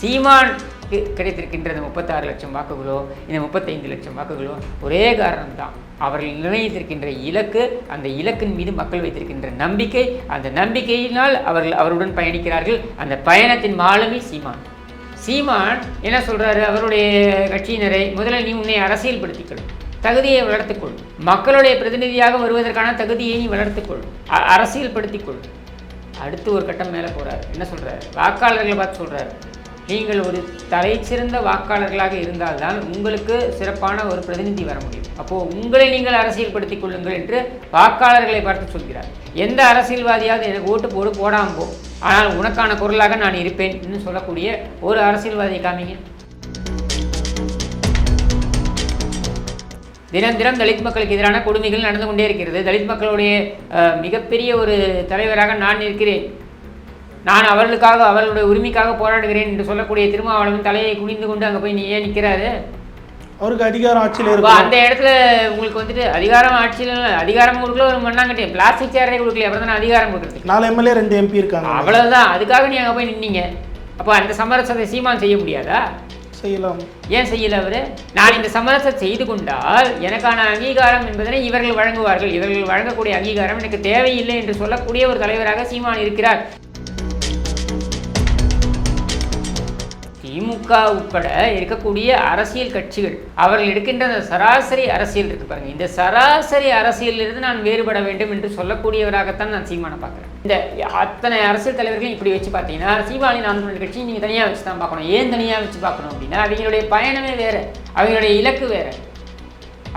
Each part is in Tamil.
சீமான் கிடைத்திருக்கின்ற இந்த முப்பத்தாறு லட்சம் வாக்குகளோ இந்த முப்பத்தைந்து லட்சம் வாக்குகளோ ஒரே காரணம் தான் அவர்கள் நிர்ணயித்திருக்கின்ற இலக்கு அந்த இலக்கின் மீது மக்கள் வைத்திருக்கின்ற நம்பிக்கை அந்த நம்பிக்கையினால் அவர்கள் அவருடன் பயணிக்கிறார்கள். அந்த பயணத்தின் மாலுமி சீமான். சீமான் என்ன சொல்கிறாரு அவருடைய கட்சியினரை முதல்ல நீ உன்னை அரசியல்படுத்திக்கொள். தகுதியை வளர்த்துக்கொள். மக்களுடைய பிரதிநிதியாக வருவதற்கான தகுதியை நீ வளர்த்துக்கொள். அ- அரசியல்படுத்திக்கொள். அடுத்து ஒரு கட்டம் மேலே போகிறார் என்ன சொல்கிறார் வாக்காளர்களை பார்த்து சொல்கிறார் நீங்கள் ஒரு தலைச்சிறந்த வாக்காளர்களாக இருந்தால்தான் உங்களுக்கு சிறப்பான ஒரு பிரதிநிதி வர முடியும். அப்போ உங்களை நீங்கள் அரசியல்படுத்திக் கொள்ளுங்கள் என்று வாக்காளர்களை பார்த்து சொல்கிறார். எந்த அரசியல்வாதியாவது எனக்கு ஓட்டு போடு போடாமல் போ ஆனால் உனக்கான குரலாக நான் இருப்பேன் என்று சொல்லக்கூடிய ஒரு அரசியல்வாதியை காமிங்க. தினம் தினம் தலித் மக்களுக்கு எதிரான கொடுமைகள் நடந்து கொண்டே இருக்கிறது. தலித் மக்களுடைய மிகப்பெரிய ஒரு தலைவராக நான் இருக்கிறேன் நான் அவர்களுக்காக அவர்களுடைய உரிமைக்காக போராடுகிறேன் என்று சொல்லக்கூடிய திருமாவளவன் தலையை குனிந்து கொண்டு அங்கே போய் நீ ஏன் நிற்கிறாரு அவருக்கு அதிகாரம் ஆட்சியில் இருக்கும் அந்த இடத்துல உங்களுக்கு வந்துட்டு அதிகாரம் ஆட்சியில் அதிகாரம் கொடுக்கல ஒரு மண்ணாங்கட்டி. பிளாஸ்டிக் சேரே கொடுக்கல அப்புறம் தானே அதிகாரம் கொடுக்குறதுக்கு. நாலு எம்எல்ஏ ரெண்டு எம்பி இருக்காங்க. அவ்வளவுதான். அதுக்காக நீ அங்கே போய் நின்னீங்க. அப்போ அந்த சமரசத்தை சீமான் செய்ய முடியாதா? செய்யலாம். ஏன் செய்யல அவரு? நான் இந்த சமரசம் செய்து கொண்டால் எனக்கான அங்கீகாரம் என்பதனை இவர்கள் வழங்குவார்கள். இவர்கள் வழங்கக்கூடிய அங்கீகாரம் எனக்கு தேவையில்லை என்று சொல்லக்கூடிய ஒரு தலைவராக சீமான் இருக்கிறார். திமுக உட்பட இருக்கக்கூடிய அரசியல் கட்சிகள் அவர்கள் எடுக்கின்ற அந்த சராசரி அரசியல் இருக்கு பாருங்க. இந்த சராசரி அரசியலிலிருந்து நான் வேறுபட வேண்டும் என்று சொல்லக்கூடியவராகத்தான் நான் சீமானை பார்க்குறேன். இந்த அத்தனை அரசியல் தலைவர்களையும் இப்படி வச்சு பார்த்தீங்கன்னா சீமானி நான்கு கட்சி நீங்கள் தனியாக வச்சு தான் பார்க்கணும். ஏன் தனியாக வச்சு பார்க்கணும் அப்படின்னா அவங்களுடைய பயணமே வேறு அவங்களுடைய இலக்கு வேறு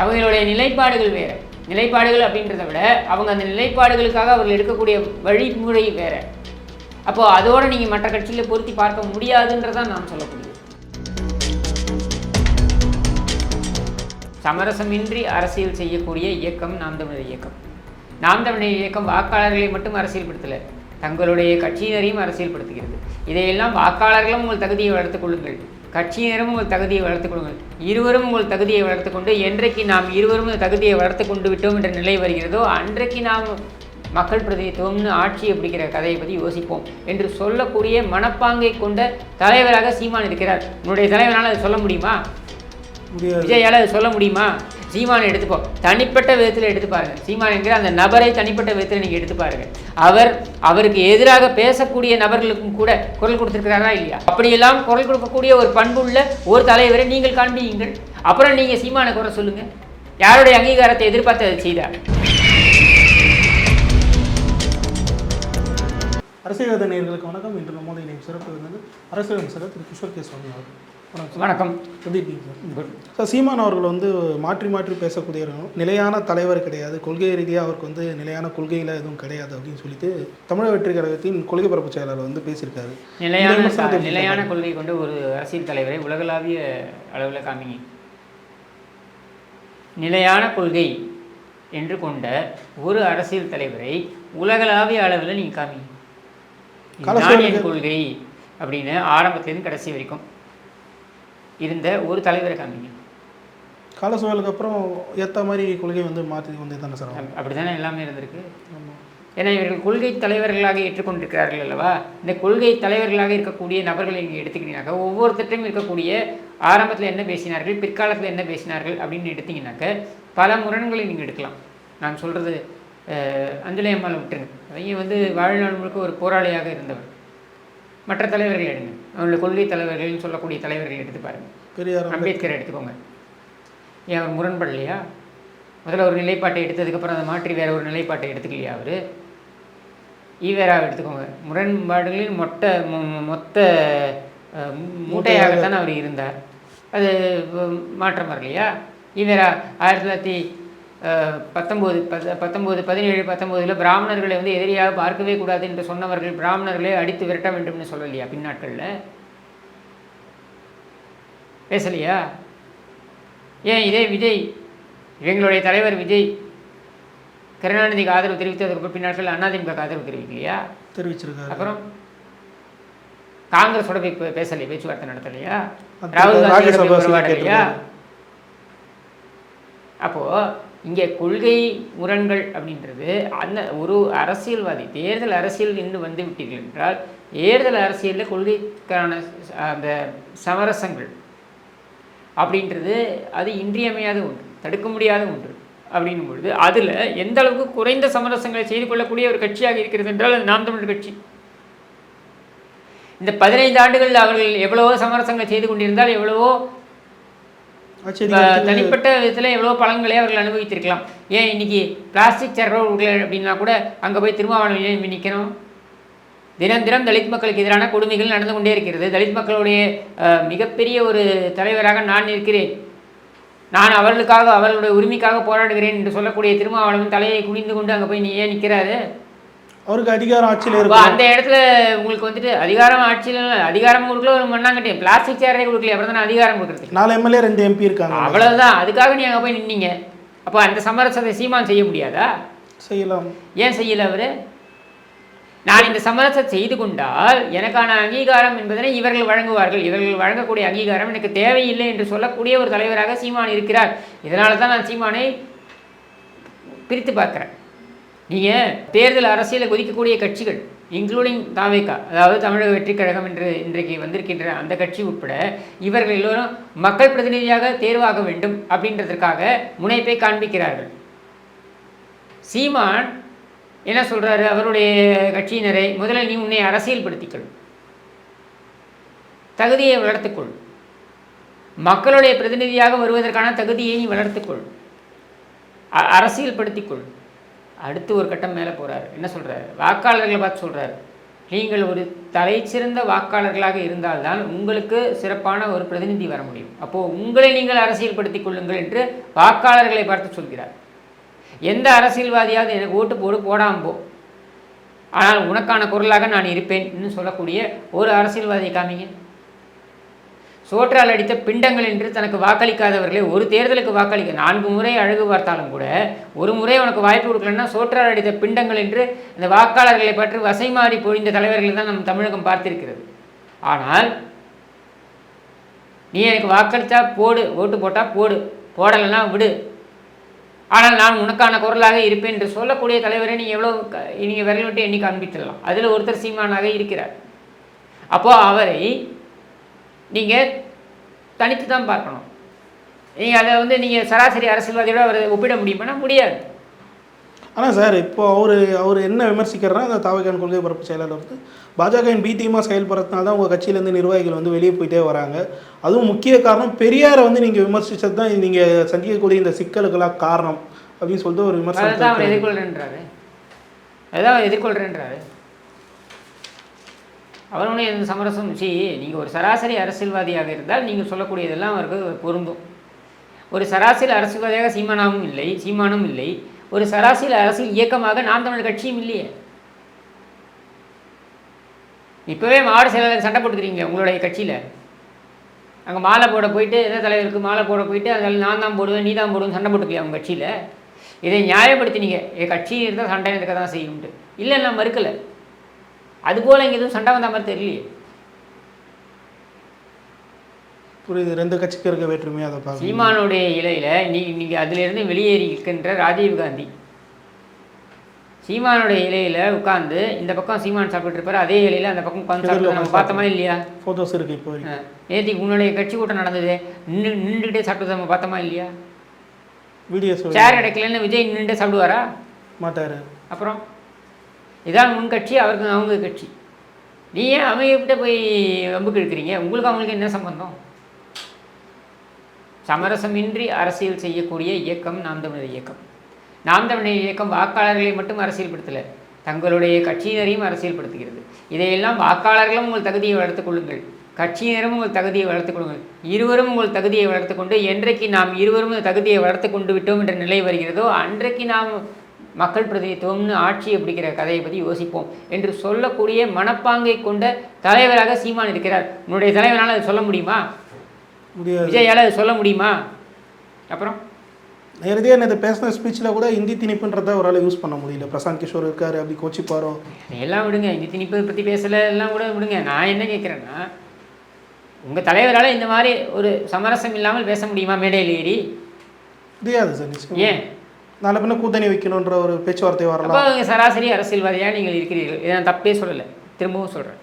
அவங்களுடைய நிலைப்பாடுகள் வேறு. நிலைப்பாடுகள் அப்படின்றத விட அவங்க அந்த நிலைப்பாடுகளுக்காக அவர்கள் எடுக்கக்கூடிய வழிமுறை வேறு. அப்போ அதோட நீங்கள் மற்ற கட்சியில் பொருத்தி பார்க்க முடியாதுன்றதான் நான் சொல்லக்கூடியது சமரசமின்றி அரசியல் செய்யக்கூடிய இயக்கம் நாம் தமிழர் இயக்கம். நாம் தமிழர் இயக்கம் வாக்காளர்களை மட்டும் அரசியல்படுத்தலை தங்களுடைய கட்சியினரையும் அரசியல்படுத்துகிறது. இதையெல்லாம் வாக்காளர்களும் உங்கள் தகுதியை வளர்த்துக் கொள்ளுங்கள். கட்சியினரும் உங்கள் தகுதியை வளர்த்துக் கொள்ளுங்கள். இருவரும் உங்கள் தகுதியை வளர்த்துக்கொண்டு என்றைக்கு நாம் இருவரும் தகுதியை வளர்த்து கொண்டு விட்டோம் என்ற நிலை வருகிறதோ அன்றைக்கு நாம் மக்கள் பிரதிநிதித்துவம்னு ஆட்சியை பிடிக்கிற கதையை பற்றி யோசிப்போம் என்று சொல்லக்கூடிய மனப்பாங்கை கொண்ட தலைவராக சீமான் இருக்கிறார். உன்னுடைய தலைவரால் அதை சொல்ல முடியுமா? விஜயால அதை சொல்ல முடியுமா? சீமானை எடுத்துப்போ. தனிப்பட்ட விதத்தில் எடுத்து பாருங்க. சீமான் என்கிற அந்த நபரை தனிப்பட்ட விதத்தில் நீங்கள் எடுத்து பாருங்க. அவர் அவருக்கு எதிராக பேசக்கூடிய நபர்களுக்கும் கூட குரல் கொடுத்திருக்கிறாரா இல்லையா? அப்படியெல்லாம் குரல் கொடுக்கக்கூடிய ஒரு பண்புள்ள ஒரு தலைவரை நீங்கள் காண்பியுங்கள் அப்புறம் நீங்கள் சீமானை குறை சொல்லுங்க. யாருடைய அங்கீகாரத்தை எதிர்பார்த்து அதை செய்தார்? அரசியல் நேயர்களுக்கு வணக்கம். இன்று நம்மோட இணையம் சிறப்பு இருந்தது அரசியல் அமைச்சர் திரு கிஷோர் கே சுவாமி அவர்கள். வணக்கம் சார். சார்? சீமான் அவர்கள் வந்து மாற்றி மாற்றி பேசக்கூடிய நிலையான தலைவர் கிடையாது. கொள்கை ரீதியாக அவருக்கு வந்து நிலையான கொள்கையில் எதுவும் கிடையாது அப்படின்னு சொல்லிட்டு தமிழக வெற்றி கழகத்தின் கொள்கை பரப்பு செயலாளர் வந்து பேசியிருக்காரு. நிலையான நிலையான? கொள்கை கொண்ட ஒரு அரசியல் தலைவரை உலகளாவிய அளவில் காமிங்க. நிலையான கொள்கை என்று கொண்ட ஒரு அரசியல் தலைவரை உலகளாவிய அளவில் நீங்கள் காமிங்க. சூழலுக்கு- கொள்கை அப்படின்னு ஆரம்பத்துலேருந்து கடைசி வரைக்கும் இருந்த ஒரு தலைவரை காமிங்க. கால சூழலுக்கு அப்புறம் ஏற்ற மாதிரி கொள்கை வந்து மாற்றி கொண்டே தானே சார். அப்படி தானே எல்லாமே இருந்திருக்கு. ஏன்னா இவர்கள் கொள்கை தலைவர்களாக ஏற்றுக்கொண்டிருக்கிறார்கள் அல்லவா? இந்த கொள்கை தலைவர்களாக இருக்கக்கூடிய நபர்களை நீங்கள் எடுத்துக்கிட்டீங்கன்னாக்கா ஒவ்வொருத்தட்டையும் இருக்கக்கூடிய ஆரம்பத்தில் என்ன பேசினார்கள் பிற்காலத்தில் என்ன பேசினார்கள் அப்படின்னு எடுத்தீங்கன்னாக்க பல முரண்களை நீங்கள் எடுக்கலாம். நான் சொல்கிறது அஞ்சலி அம்மாவை விட்டுருங்க. அவங்க வந்து வாழ்நாள் முழுக்க ஒரு போராளியாக இருந்தவர். மற்ற தலைவர்கள் எடுங்க. அவங்களுடைய கொள்கை தலைவர்கள்னு சொல்லக்கூடிய தலைவர்கள் எடுத்து பாருங்க. பெரியார் அம்பேத்கர். எடுத்துக்கோங்க. ஏன் அவர் முரண்படலையா முதல்ல ஒரு நிலைப்பாட்டை எடுத்ததுக்கப்புறம் அதை மாற்றி வேற ஒரு நிலைப்பாட்டை எடுத்துக்கலையா அவர்? ஈவேராவை எடுத்துக்கோங்க. முரண்பாடுகளின் மொத்த மொத்த மூட்டையாகத்தான் அவர் இருந்தார். அது மாற்றம் வரலையா? ஈவேரா ஆயிரத்தி தொள்ளாயிரத்தி பத்தொம்போது பத் பத்தொம்போது பதினேழு பத்தொம்போதில் பிராமணர்களை வந்து எதிரியாக பார்க்கவே கூடாது என்று சொன்னவர்கள் பிராமணர்களை அடித்து விரட்ட வேண்டும்னு சொல்லலையா பின்னாட்களில்? பேசலையா? ஏன் இதே விஜய்? இவங்களுடைய தலைவர் விஜய். கருணாநிதிக்கு ஆதரவு தெரிவித்ததுக்கு பின்னாட்கள் அதிமுக ஆதரவு தெரிவிக்கலையா? தெரிவிச்சிருக்காரு. அப்புறம் காங்கிரஸோட போய் பேசலையா? பேச்சுவார்த்தை நடத்தலையா? ராகுல் காந்தியோட ராஜ்யசபா இங்கே கொள்கை முரண்கள் அப்படின்றது அந்த ஒரு அரசியல்வாதி தேர்தல் அரசியல் என்று வந்து விட்டீர்கள் என்றால் தேர்தல் அரசியலில் கொள்கைக்கான அந்த சமரசங்கள் அப்படின்றது அது இன்றியமையாத ஒன்று தடுக்க முடியாத ஒன்று அப்படின்னும் பொழுது அதில் எந்த அளவுக்கு குறைந்த சமரசங்களை செய்து கொள்ளக்கூடிய ஒரு கட்சியாக இருக்கிறது என்றால் அது நாம் தமிழர் கட்சி. இந்த பதினைந்து ஆண்டுகளில் அவர்கள் எவ்வளவோ சமரசங்களை செய்து கொண்டிருந்தால் எவ்வளவோ தனிப்பட்ட விதத்தில் எவ்வளோ பலன்களை அவர்கள் அனுபவித்திருக்கலாம். ஏன் இன்னைக்கு பிளாஸ்டிக் சர்வர் அப்படின்னா கூட அங்கே போய் திருமாவளவன் ஏன் நிற்கணும் தினம் தினம் தலித் மக்களுக்கு எதிரான கொடுமைகள் நடந்து கொண்டே இருக்கிறது. தலித் மக்களுடைய மிகப்பெரிய ஒரு தலைவராக நான் இருக்கிறேன் நான் அவர்களுக்காக அவர்களுடைய உரிமைக்காக போராடுகிறேன் என்று சொல்லக்கூடிய திருமாவளவன் தலையை குனிந்து கொண்டு அங்கே போய் நீ ஏன் நிற்கிறாரு அவருக்கு அதிகாரம் ஆட்சியில் அப்போ இருக்கு அந்த இடத்துல உங்களுக்கு வந்துட்டு அதிகாரம் ஆட்சியில் அதிகாரம் கொடுக்கல ஒரு மண்ணாங்கட்டியும் பிளாஸ்டிக் சேரே கொடுக்கல அப்புறம் தானே அதிகாரம் கொடுக்குறதுக்கு? நாலு எம்எல்ஏ ரெண்டு எம்பி இருக்காங்க. அவ்வளவுதான். அதுக்காக நீ அங்கே போய் நின்னீங்க. அப்போ அந்த சமரசத்தை சீமான் செய்ய முடியாதா? செய்யலாம். ஏன் செய்யல அவரு? நான் இந்த சமரசத்தை செய்து கொண்டால் எனக்கான அங்கீகாரம் என்பதனை இவர்கள் வழங்குவார்கள். இவர்கள் வழங்கக்கூடிய அங்கீகாரம் எனக்கு தேவையில்லை என்று சொல்லக்கூடிய ஒரு தலைவராக சீமான் இருக்கிறார். இதனால தான் நான் சீமானை பிரித்து பார்க்குறேன். நீங்கள் தேர்தல் அரசியலை கொதிக்கக்கூடிய கட்சிகள் இன்க்ளூடிங் தாவேகா அதாவது தமிழக வெற்றி கழகம் என்று இன்றைக்கு வந்திருக்கின்ற அந்த கட்சி உட்பட இவர்கள் எல்லோரும் மக்கள் பிரதிநிதியாக தேர்வாக வேண்டும் அப்படின்றதற்காக முனைப்பை காண்பிக்கிறார்கள். சீமான் என்ன சொல்கிறாரு அவருடைய கட்சியினரை முதல்ல நீ உன்னை அரசியல்படுத்திக்கொள். தகுதியை வளர்த்துக்கொள். மக்களுடைய பிரதிநிதியாக வருவதற்கான தகுதியை நீ வளர்த்துக்கொள். அ- அரசியல்படுத்திக்கொள். அடுத்து ஒரு கட்டம் மேலே போகிறார் என்ன சொல்கிறார் வாக்காளர்களை பார்த்து சொல்கிறார் நீங்கள் ஒரு தலைச்சிறந்த வாக்காளர்களாக இருந்தால்தான் உங்களுக்கு சிறப்பான ஒரு பிரதிநிதி வர முடியும். அப்போது உங்களை நீங்கள் அரசியல்படுத்திக் கொள்ளுங்கள் என்று வாக்காளர்களை பார்த்து சொல்கிறார். எந்த அரசியல்வாதியாவது எனக்கு ஓட்டு போடு போடாம போ. ஆனால் உனக்கான குரலாக நான் இருப்பேன் இன்னும் சொல்லக்கூடிய ஒரு அரசியல்வாதியை காமிங்க. சோற்றால் அடித்த பிண்டங்கள் என்று தனக்கு வாக்களிக்காதவர்களே ஒரு தேர்தலுக்கு வாக்களிக்க நான்கு முறை அழகு பார்த்தாலும் கூட ஒரு முறை உனக்கு வாய்ப்பு கொடுக்கலன்னா சோற்றால் அடித்த பிண்டங்கள் என்று இந்த வாக்காளர்களை பற்றி வசை மாறி பொழிந்த தலைவர்களை தான் நம் தமிழகம் பார்த்திருக்கிறது. ஆனால் நீ எனக்கு வாக்களித்தா போடு ஓட்டு போட்டால் போடு போடலைன்னா விடு. ஆனால் நான் உனக்கான குரலாக இருப்பேன் என்று சொல்லக்கூடிய தலைவரை நீங்கள் எவ்வளோ நீங்கள் விரல் விட்டு எண்ணி காண்பித்திடலாம் அதில் ஒருத்தர் சீமானாக இருக்கிறார். அப்போது அவரை நீங்கள் தனித்து தான் பார்க்கணும். நீங்கள் அதை வந்து நீங்கள் சராசரி அரசியல்வாதியோட அவரை ஒப்பிட முடியுமானா முடியாது. ஆனால் சார் இப்போ அவர் அவர் என்ன விமர்சிக்கிறாருன்னா அந்த தாவகான் கொள்கை பரப்பு செயலாளர் வந்து பாஜகவின் பி டீமாக செயல்படுறதுனால தான் உங்கள் கட்சியிலேருந்து நிர்வாகிகள் வந்து வெளியே போயிட்டே வராங்க. அதுவும் முக்கிய காரணம் பெரியாரை வந்து நீங்கள் விமர்சித்தது தான் நீங்கள் சந்திக்கக்கூடிய இந்த சிக்கலுக்கெல்லாம் காரணம் அப்படின்னு சொல்லிட்டு ஒரு தான் அவர் விமர்சனம் எதிர்கொள்கிறேன்றாரு அதுதான் அவர் எதிர்கொள்கிறேன்றாரு அவருடைய எந்த சமரசம் சி நீங்கள் ஒரு சராசரி அரசியல்வாதியாக இருந்தால் நீங்கள் சொல்லக்கூடியதெல்லாம் அவருக்கு பொருந்தும். ஒரு சராசரி அரசியல்வாதியாக சீமானாவும் இல்லை சீமானும் இல்லை. ஒரு சராசரி அரசியல் இயக்கமாக நாம் தமிழர் கட்சியும் இல்லையே. இப்போவே மாவட்ட செயலாளர் சண்டை போட்டுக்கிறீங்க உங்களுடைய கட்சியில்? அங்கே மாலை போட போயிட்டு எந்த தலைவருக்கு மாலை போட போயிட்டு அதில் நான் தான் போடுவேன் நீ தான் போடுவேன் சண்டை போட்டுக்கலையா அவங்க கட்சியில்? இதை நியாயப்படுத்தினீங்க. என் கட்சி இருந்தால் சண்டை இருக்க தான் செய்யும்ட்டு இல்லை நான் மறுக்கலை. அதுபோல் இங்கே எதுவும் சண்டை வந்த மாதிரி தெரியலையே. புரியுது. ரெண்டு கட்சிக்கு இருக்க வேற்றுமையை அதை பார்க்க சீமானுடைய இலையில் நீ நீங்கள் அதிலிருந்து வெளியேறி இருக்கின்ற ராஜீவ் காந்தி. சீமானுடைய இலையில் உட்காந்து இந்த பக்கம் சீமான் சாப்பிட்டு இருப்பாரு அதே இலையில் அந்த பக்கம் உட்காந்து சாப்பிட்டு நம்ம பார்த்தோமா இல்லையா? ஃபோட்டோஸ் இருக்குது இப்போ நேற்றுக்கு உன்னுடைய கட்சி கூட்டம் நடந்தது. நின்று நின்றுக்கிட்டே சாப்பிட்டு நம்ம பார்த்தோமா இல்லையா? வீடியோஸ் சேர் கிடைக்கலன்னு விஜய் நின்றுட்டு சாப்பிடுவாரா? மாட்டார். அப்புறம்? இதான் உன் கட்சி அவருக்கு அவங்க கட்சி. நீ ஏன் அமைகிட்ட போய் வம்புக்கு இருக்கிறீங்க உங்களுக்கு அவங்களுக்கு என்ன சம்பந்தம்? சமரசமின்றி அரசியல் செய்யக்கூடிய இயக்கம் நாம் தமிழர் இயக்கம். நாம் தமிழர் இயக்கம் வாக்காளர்களை மட்டும் அரசியல்படுத்தலை தங்களுடைய கட்சியினரையும் அரசியல்படுத்துகிறது. இதையெல்லாம் வாக்காளர்களும் உங்கள் தகுதியை வளர்த்துக் கொள்ளுங்கள். கட்சியினரும் உங்கள் தகுதியை வளர்த்துக் கொள்ளுங்கள். இருவரும் உங்கள் தகுதியை வளர்த்துக்கொண்டு என்றைக்கு நாம் இருவரும் தகுதியை வளர்த்து கொண்டு விட்டோம் என்ற நிலை வருகிறதோ அன்றைக்கு நாம் மக்கள் பிரதிநிதித்துவம்னு ஆட்சியை பிடிக்கிற கதையை பற்றி யோசிப்போம் என்று சொல்லக்கூடிய மனப்பாங்கை கொண்ட தலைவராக சீமான் இருக்கிறார். உன்னுடைய தலைவரால் அதை சொல்ல முடியுமா? விஜயால் அதை சொல்ல முடியுமா? அப்புறம்? நேரடியாக நேற்று பேசின ஸ்பீச்சில் கூட ஹிந்தி திணிப்புன்றதை அவரால் யூஸ் பண்ண முடியல. பிரசாந்த் கிஷோர் இருக்காரு அப்படி கோச்சிப்பாரோ? எல்லாம் விடுங்க இந்த திணிப்பை பற்றி பேசலை எல்லாம் கூட விடுங்க. நான் என்ன கேட்குறேன்னா உங்கள் தலைவரால் இந்த மாதிரி ஒரு சமரசம் இல்லாமல் பேச முடியுமா? மேடையில் ஏறி? முடியாது சார் ஏன்? நல்ல பின்ன கூட்டணி வைக்கணுன்ற ஒரு பேச்சுவார்த்தை வரலாம். சராசரி அரசியல்வாதியாக நீங்கள் இருக்கிறீர்கள். இதை நான் தப்பே சொல்லலை. திரும்பவும் சொல்கிறேன்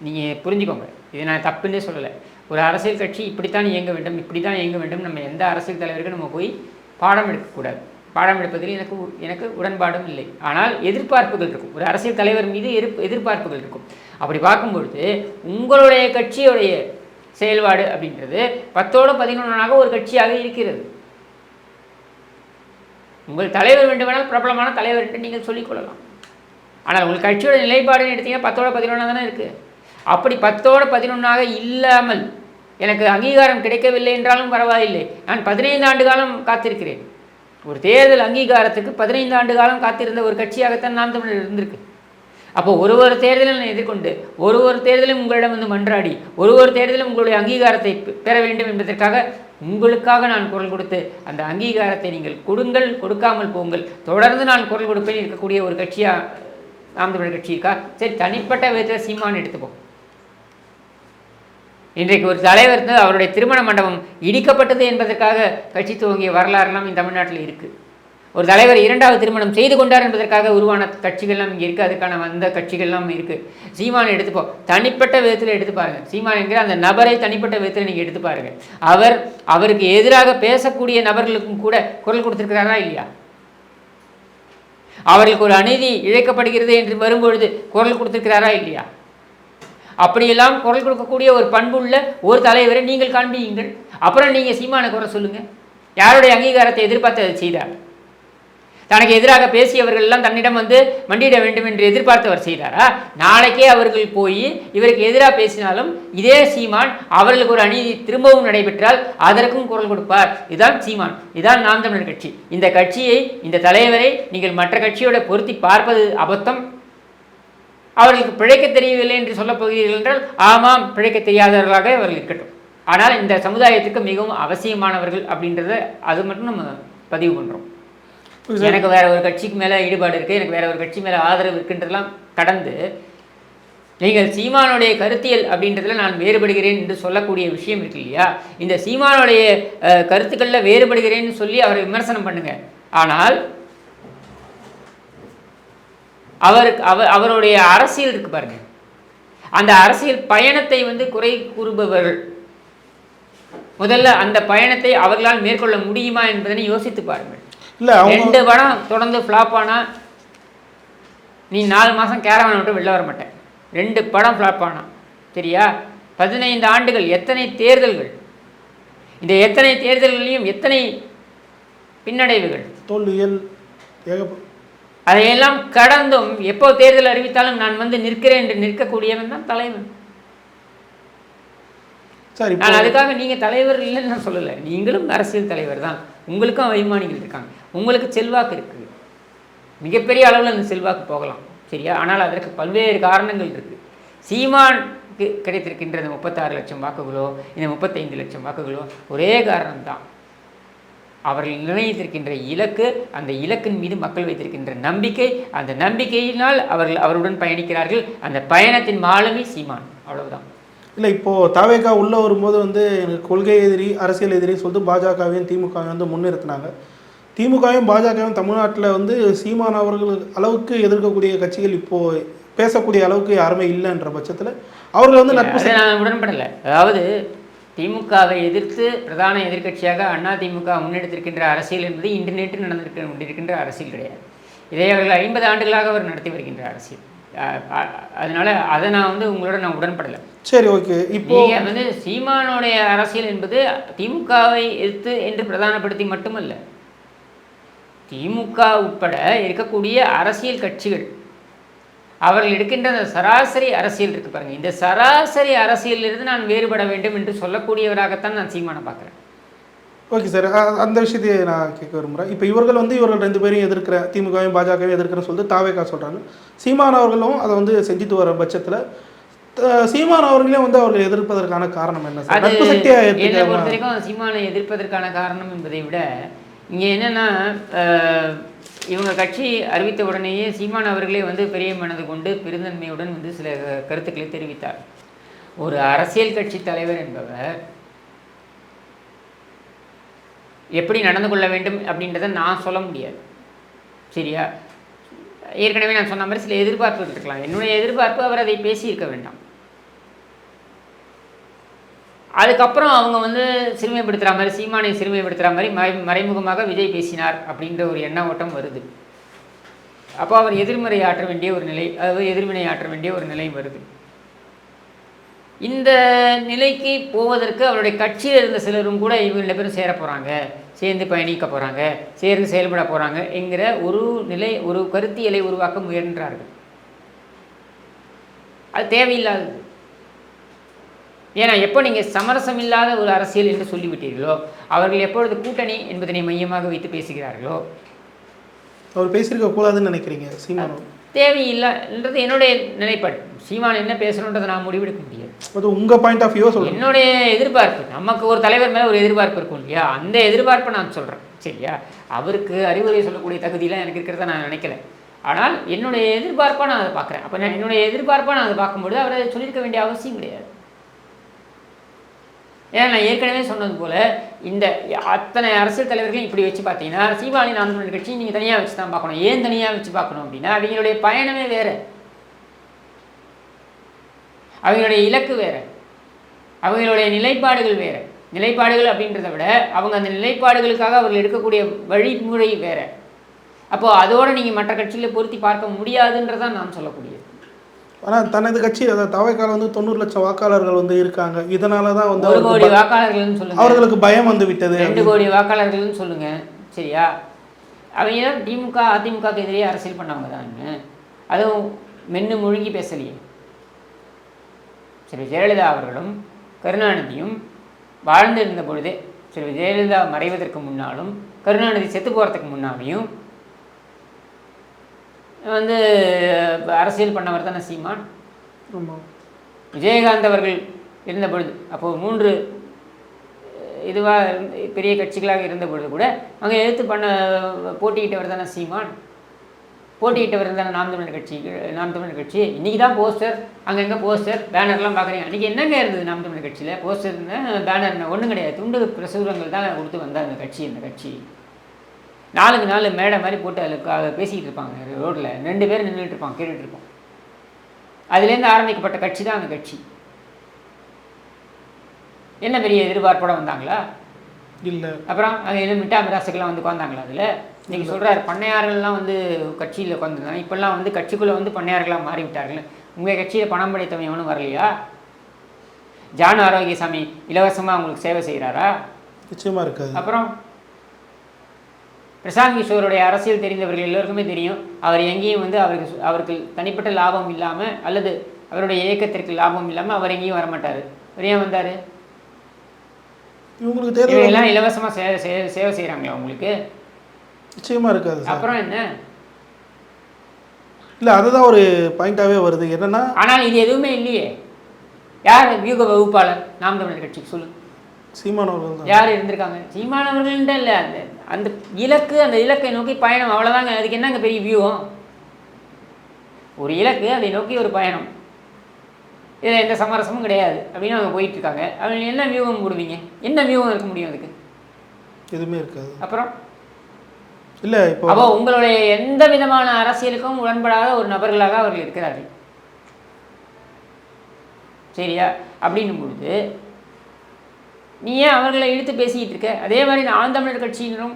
நீங்கள் புரிஞ்சுக்கோங்க. இது நான் தப்புன்னே சொல்லலை. ஒரு அரசியல் கட்சி இப்படித்தான் இயங்க வேண்டும் இப்படி தான் இயங்க வேண்டும். நம்ம எந்த அரசியல் தலைவருக்கும் நம்ம போய் பாடம் எடுக்கக்கூடாது பாடம் எடுப்பதில் எனக்கு உ- எனக்கு உடன்பாடும் இல்லை. ஆனால் எதிர்பார்ப்புகள் இருக்கும். ஒரு அரசியல் தலைவர் மீது எதிர் எதிர்பார்ப்புகள் இருக்கும். அப்படி பார்க்கும்பொழுது உங்களுடைய கட்சியுடைய செயல்பாடு அப்படின்றது பத்தோடு பதினொன்றாக ஒரு கட்சியாக இருக்கிறது. உங்கள் தலைவர் வேண்டுமானால் பிரபலமான தலைவர் என்று நீங்கள் சொல்லிக்கொள்ளலாம் ஆனால் உங்கள் கட்சியோட நிலைப்பாடுன்னு எடுத்தீங்கன்னா பத்தோட பதினொன்றா தானே இருக்குது அப்படி பத்தோட பதினொன்றாக இல்லாமல் எனக்கு அங்கீகாரம் கிடைக்கவில்லை என்றாலும் பரவாயில்லை. நான் பதினைந்து ஆண்டு காலம் காத்திருக்கிறேன். ஒரு தேர்தல் அங்கீகாரத்துக்கு பதினைந்து ஆண்டு காலம் காத்திருந்த ஒரு கட்சியாகத்தான் நாம் தமிழர் இருந்திருக்கு. அப்போ ஒரு ஒரு தேர்தலும் நான் எதிர்கொண்டு ஒரு ஒரு தேர்தலும் உங்களிடம் வந்து மன்றாடி ஒரு ஒரு தேர்தலும் உங்களுடைய அங்கீகாரத்தை பெற வேண்டும் என்பதற்காக உங்களுக்காக நான் குரல் கொடுத்து அந்த அங்கீகாரத்தை நீங்கள் கொடுங்கள் கொடுக்காமல் போங்கள். தொடர்ந்து நான் குரல் கொடுப்பேன். இருக்கக்கூடிய ஒரு கட்சியா நாம் தமிழர் கட்சி இருக்கா சரி தனிப்பட்ட விதத்தில் சீமான் எடுத்துப்போம். இன்றைக்கு ஒரு தலைவர் வந்து அவருடைய திருமண மண்டபம் இடிக்கப்பட்டது என்பதற்காக கட்சி துவங்கிய வரலாறுலாம் இந்த தமிழ்நாட்டில் இருக்குது ஒரு தலைவர் இரண்டாவது திருமணம் செய்து கொண்டார் என்பதற்காக உருவான கட்சிகள்லாம் இங்கே இருக்குது அதுக்கான வந்த கட்சிகள்லாம் இருக்குது சீமானை எடுத்துப்போம் தனிப்பட்ட விதத்தில் எடுத்து பாருங்கள் சீமான் என்கிற அந்த நபரை தனிப்பட்ட விதத்தில் நீங்கள் எடுத்து பாருங்கள் அவர் அவருக்கு எதிராக பேசக்கூடிய நபர்களுக்கும் கூட குரல் கொடுத்துருக்கிறாரா இல்லையா? அவர்களுக்கு ஒரு அநீதி இழைக்கப்படுகிறது என்று வரும்பொழுது குரல் கொடுத்துருக்கிறாரா இல்லையா? அப்படியெல்லாம் குரல் கொடுக்கக்கூடிய ஒரு பண்புள்ள ஒரு தலைவரை நீங்கள் காண்பியுங்கள். அப்புறம் நீங்கள் சீமான குறை சொல்லுங்கள் யாருடைய அங்கீகாரத்தை எதிர்பார்த்து அதை செய்தார்? தனக்கு எதிராக பேசியவர்கள் எல்லாம் தன்னிடம் வந்து மண்டியிட வேண்டும் என்று எதிர்பார்த்தவர் செய்தாரா? நாளைக்கே அவர்கள் போய் இவருக்கு எதிராக பேசினாலும் இதே சீமான் அவர்களுக்கு ஒரு அநீதி திரும்பவும் நடைபெற்றால் அதற்கும் குரல் கொடுப்பார். இதுதான் சீமான். இதுதான் நாம் தமிழர் கட்சி. இந்த கட்சியை இந்த தலைவரை நீங்கள் மற்ற கட்சியோட பொருத்தி பார்ப்பது அபத்தம். அவர்களுக்கு பிழைக்க தெரியவில்லை என்று சொல்லப் போகிறீர்கள் என்றால் ஆமாம் பிழைக்க தெரியாதவர்களாக அவர்கள் இருக்கட்டும். ஆனால் இந்த சமுதாயத்துக்கு மிகவும் அவசியமானவர்கள் அப்படின்றத அது மட்டும் நம்ம பதிவு பண்ணுறோம் எனக்கு வேற ஒரு கட்சிக்கு மேலே ஈடுபாடு இருக்குது எனக்கு வேற ஒரு கட்சி மேலே ஆதரவு இருக்குன்றதெல்லாம் கடந்து நீங்கள் சீமானுடைய கருத்தியல் அப்படின்றதுல நான் வேறுபடுகிறேன் என்று சொல்லக்கூடிய விஷயம் இருக்கு இல்லையா? இந்த சீமானுடைய கருத்துக்களில் கருத்துக்கள்ல வேறுபடுகிறேன்னு சொல்லி அவரை விமர்சனம் பண்ணுங்க. ஆனால் அவருக்கு அவர் அவருடைய அரசியல் இருக்கு பாருங்க. அந்த அரசியல் பயணத்தை வந்து குறை கூறுபவர்கள் முதல்ல அந்த பயணத்தை அவர்களால் மேற்கொள்ள முடியுமா என்பதனை யோசித்து பாருங்கள். இல்லை ரெண்டு படம் தொடர்ந்து ஃப்ளாப் ஆனா நீ நாலு மாதம் கேரவனை விட்டு வெளில வர மாட்டேன். ரெண்டு படம் ஃப்ளாப் ஆனா சரியா? பதினைந்து ஆண்டுகள் எத்தனை தேர்தல்கள்? இந்த எத்தனை தேர்தல்களையும் எத்தனை பின்னடைவுகள்? ஏகப்ப அதையெல்லாம் கடந்தும் எப்போ தேர்தல் அறிவித்தாலும் நான் வந்து நிற்கிறேன் என்று நிற்கக்கூடியவன் தான் தலைவன். சார் நான் அதுக்காக நீங்கள் தலைவர் இல்லைன்னு நான் சொல்லலை. நீங்களும் அரசியல் தலைவர் தான். உங்களுக்கும் அபிமானிகள் இருக்காங்க. உங்களுக்கு செல்வாக்கு இருக்குது மிகப்பெரிய அளவில் அந்த செல்வாக்கு போகலாம். சரியா? ஆனால் அதற்கு பல்வேறு காரணங்கள் இருக்குது சீமானுக்கு கிடைத்திருக்கின்ற இந்த முப்பத்தாறு லட்சம் வாக்குகளோ இந்த முப்பத்தைந்து லட்சம் வாக்குகளோ ஒரே காரணம்தான். அவர்கள் நிர்ணயித்திருக்கின்ற இலக்கு அந்த இலக்கின் மீது மக்கள் வைத்திருக்கின்ற நம்பிக்கை அந்த நம்பிக்கையினால் அவர்கள் அவருடன் பயணிக்கிறார்கள். அந்த பயணத்தின் மாலுமி சீமான். அவ்வளவுதான். இல்லை இப்போது தாவேக்கா உள்ளே வரும்போது வந்து எனக்கு கொள்கை எதிரி அரசியல் எதிரி சொல்லிட்டு பாஜகவையும் திமுகவையும் வந்து முன்னிறுத்தினாங்க. திமுகவையும் பாஜகவும் தமிழ்நாட்டில் வந்து சீமான் அவர்கள் அளவுக்கு எதிர்க்கக்கூடிய கட்சிகள் இப்போது பேசக்கூடிய அளவுக்கு யாருமே இல்லைன்ற பட்சத்தில் அவர்கள் வந்து நட்பு நான் உடன்படலை. அதாவது திமுகவை எதிர்த்து பிரதான எதிர்க்கட்சியாக அண்ணா திமுக முன்னெடுத்திருக்கின்ற அரசியல் என்பது இன்று நேற்று நடந்திருக்க கொண்டிருக்கின்ற அரசியல் கிடையாது. இதை அவர்கள் ஐம்பது ஆண்டுகளாக அவர் நடத்தி வருகின்ற அரசியல். அதனால அதை நான் வந்து உங்களோட நான் உடன்படலை. சரி ஓகே. இப்போ நீங்க வந்து சீமானுடைய அரசியல் என்பது திமுகவை எதிர்த்து என்று பிரதானப்படுத்தி மட்டுமல்ல திமுக உட்பட இருக்கக்கூடிய அரசியல் கட்சிகள் அவர்கள் எடுக்கின்ற அந்த சராசரி அரசியல் இருக்கு பாருங்க. இந்த சராசரி அரசியலிலிருந்து நான் வேறுபட வேண்டும் என்று சொல்லக்கூடியவராகத்தான் நான் சீமானை பார்க்குறேன். ஓகே சார் அந்த விஷயத்தையே நான் கேட்க விரும்புகிறேன் இப்போ இவர்கள் வந்து இவர்கள் ரெண்டு பேரையும் எதிர்க்கிற திமுகவையும் பாஜகவையும் எதிர்க்கிறேன்னு சொல்லிட்டு தாவேக்கா சொல்கிறாங்க சீமான் அவர்களும் அதை வந்து செஞ்சுட்டு வர பட்சத்தில் சீமான் அவர்களே வந்து அவர்கள் எதிர்ப்பதற்கான காரணம் என்ன சார் நட்பு என்னை பொறுத்த வரைக்கும் சீமானை எதிர்ப்பதற்கான காரணம் என்பதை விட இங்கே என்னன்னா இவங்க கட்சி அறிவித்த உடனேயே சீமான் அவர்களே வந்து பெரிய மனது கொண்டு பெருந்தன்மையுடன் வந்து சில கருத்துக்களை தெரிவித்தார். ஒரு அரசியல் கட்சி தலைவர் என்பவர் எப்படி நடந்து கொள்ள வேண்டும் அப்படின்றத நான் சொல்ல முடியாது. சரியா? ஏற்கனவே நான் சொன்ன மாதிரி சில எதிர்பார்ப்புகள் இருக்கலாம். என்னுடைய எதிர்பார்ப்பு அவர் அதை பேசியிருக்க வேண்டாம். அதுக்கப்புறம் அவங்க வந்து சிறுமைப்படுத்துகிற மாதிரி சீமானை சிறுமைப்படுத்துகிற மாதிரி மறை மறைமுகமாக விஜய் பேசினார் அப்படின்ற ஒரு எண்ண ஓட்டம் வருது. அப்போ அவர் எதிர்மறை ஆற்ற வேண்டிய ஒரு நிலை அதாவது எதிர்வினை ஆற்ற வேண்டிய ஒரு நிலை வருது. இந்த நிலைக்கு போவதற்கு அவருடைய கட்சியில் இருந்த சிலரும் கூட இவங்க ரெண்டு பேரும் சேர போகிறாங்க சேர்ந்து பயணிக்க போகிறாங்க சேர்ந்து செயல்பட போகிறாங்க என்கிற ஒரு நிலை ஒரு கருத்தியலை உருவாக்க முயன்றார்கள். அது தேவையில்லாதது. ஏன்னா எப்போ நீங்கள் சமரசம் இல்லாத ஒரு அரசியல் என்று சொல்லிவிட்டீர்களோ அவர்கள் எப்பொழுது கூட்டணி என்பதனை மையமாக வைத்து பேசுகிறார்களோ? அவர் பேசியிருக்க கூடாதுன்னு நினைக்கிறீங்க சீமான் தேவையில்லைன்றது என்னுடைய நிலைப்பாடு. சீமான் என்ன பேசணுன்றதை நான் முடிவெடுக்க முடியாது. அது உங்கள் பாயிண்ட் ஆஃப் வியூ சொல்லுங்கள் என்னுடைய எதிர்பார்ப்பு நமக்கு ஒரு தலைவர் மேலே ஒரு எதிர்பார்ப்பு இருக்கும் இல்லையா? அந்த எதிர்பார்ப்பை நான் சொல்கிறேன் சரியா? அவருக்கு அறிவுரை சொல்லக்கூடிய தகுதியெலாம் எனக்கு இருக்கிறத நான் நினைக்கல. ஆனால் என்னுடைய எதிர்பார்ப்பாக நான் அதை பார்க்குறேன். அப்போ நான் என்னுடைய எதிர்பார்ப்பாக நான் அதை பார்க்கும்பொழுது அவரை சொல்லியிருக்க வேண்டிய அவசியம் கிடையாது. ஏன்னா நான் ஏற்கனவே சொன்னது போல் இந்த அத்தனை அரசியல் தலைவர்களையும் இப்படி வச்சு பார்த்தீங்கன்னா சீமானி நான்கு கட்சி நீங்கள் தனியாக வச்சு தான் பார்க்கணும். ஏன் தனியாக வச்சு பார்க்கணும் அப்படின்னா அவங்களுடைய பயணமே வேறு. அவங்களுடைய இலக்கு வேறு. அவங்களுடைய நிலைப்பாடுகள் வேறு. நிலைப்பாடுகள் அப்படின்றத விட அவங்க அந்த நிலைப்பாடுகளுக்காக அவர்கள் எடுக்கக்கூடிய வழிமுறை வேறு. அப்போது அதோடு நீங்கள் மற்ற கட்சியில் பொருத்தி பார்க்க முடியாதுன்றதான் நான் சொல்லக்கூடியது. ஆனால் தனது கட்சி அதாவது தவைக்கால வந்து தொண்ணூறு லட்சம் வாக்காளர்கள் வந்து இருக்காங்க. இதனால தான் வந்து ஒரு கோடி வாக்காளர்கள்னு சொல்லுங்க. அவர்களுக்கு பயம் வந்து விட்டது ரெண்டு கோடி வாக்காளர்கள்னு சொல்லுங்க. சரியா? அவங்க தான் திமுக அதிமுகக்கு எதிரே அரசியல் பண்ணவங்க தானுங்க அதுவும் மென்னு முழுங்கி பேசலையே. சரி ஜெயலலிதா அவர்களும் கருணாநிதியும் வாழ்ந்து இருந்த பொழுதே சரி ஜெயலலிதா மறைவதற்கு முன்னாலும் கருணாநிதி செத்து போகிறதுக்கு முன்னாடியும் வந்து அரசியல் பண்ணவர் தானே சீமான்? விஜயகாந்த் அவர்கள் இருந்த பொழுது அப்போது மூன்று இதுவாக பெரிய கட்சிகளாக இருந்த பொழுது கூட அங்கே எதிர்த்து பண்ண போட்டியிட்டவர் தானே சீமான்? போட்டியிட்டவர் தானே நாம் தமிழர் கட்சி நாம் தமிழர் கட்சி. இன்றைக்கி தான் போஸ்டர் அங்கங்கே போஸ்டர் பேனர்லாம் பார்க்குறீங்க. அன்றைக்கி என்னங்க இருந்தது நாம் தமிழர் கட்சியில்? போஸ்டர் பேனர் ஒன்றும் கிடையாது. துண்டு பிரசுரங்கள் தான் கொடுத்து வந்தார் அந்த கட்சி அந்த கட்சி. நாளுக்கு நாலு மேடை மாதிரி போட்டு அதில் பேசிக்கிட்டு இருப்பாங்க ரோட்டில் ரெண்டு பேரும் நின்றுட்டு இருப்பாங்க கேட்டுட்டு இருப்போம். அதுலேருந்து ஆரம்பிக்கப்பட்ட கட்சி தான் அந்த கட்சி. என்ன பெரிய எதிர்பார்ப்போட வந்தாங்களா? இல்லை. அப்புறம் அங்கே எதுவும் மிட்டா மிராசுக்கெல்லாம் வந்து உட்காந்தாங்களா அதில்? நீங்கள் சொல்கிறாரு பண்ணையார்கள்லாம் வந்து கட்சியில் உட்காந்துருந்தாங்க இப்போல்லாம் வந்து கட்சிக்குள்ளே வந்து பண்ணையார்களாக மாறி விட்டார்கள் உங்கள் கட்சியில் பணம் படைத்தவன் எவனும் வரலையா? ஜான் ஆரோக்கியசாமி இலவசமாக உங்களுக்கு சேவை செய்கிறாரா நிச்சயமா இருக்காது. அப்புறம் பிரசாந்த் கிஷோருடைய அரசியல் தெரிந்தவர்கள் எல்லோருக்குமே தெரியும். அவர் எங்கேயும் வந்து அவருக்கு சு- அவருக்கு தனிப்பட்ட லாபம் இல்லாமல் அல்லது அவருடைய இயக்கத்திற்கு லாபம் இல்லாமல் அவர் எங்கேயும் வரமாட்டார். அவர் ஏன் வந்தார்? இவங்களுக்கு தேர்தல் இவங்கெல்லாம் இலவசமாக சேவை சேவை சேவை செய்கிறாங்களா உங்களுக்கு நிச்சயமா இருக்காது அப்புறம் என்ன? இல்லை அதுதான் ஒரு பாயிண்டாகவே வருது. என்னன்னா ஆனால் இது எதுவுமே இல்லையே. யார் வியூக வகுப்பாளர்? நாம் தமிழர் கட்சிக்கு சொல்லு சீமான் அவர்கள் யார் இருந்திருக்காங்க? சீமானவர்கள்ட்ட இல்லை. அந்த அந்த இலக்கு அந்த இலக்கை நோக்கி பயணம். அவ்வளோதாங்க அதுக்கு என்னங்க பெரிய வியூகம் ஒரு இலக்கு அதை நோக்கி ஒரு பயணம். இதில் எந்த சமரசமும் கிடையாது. அப்படின்னு அவங்க போயிட்டு இருக்காங்க அவங்க என்ன வியூகம் போடுவீங்க? என்ன வியூகம் இருக்க முடியும் அதுக்கு? எதுவுமே இருக்காது. அப்புறம்? இல்லை இப்போ அப்போ உங்களுடைய எந்த விதமான அரசியலுக்கும் உடன்படாத ஒரு நபர்களாக அவர்கள் இருக்கிறார்கள். சரியா? அப்படின்னும் பொழுது நீ ஏன் அவர்களை இழுத்து பேசிக்கிட்டு இருக்க? அதே மாதிரி நான் தமிழர் கட்சியினரும்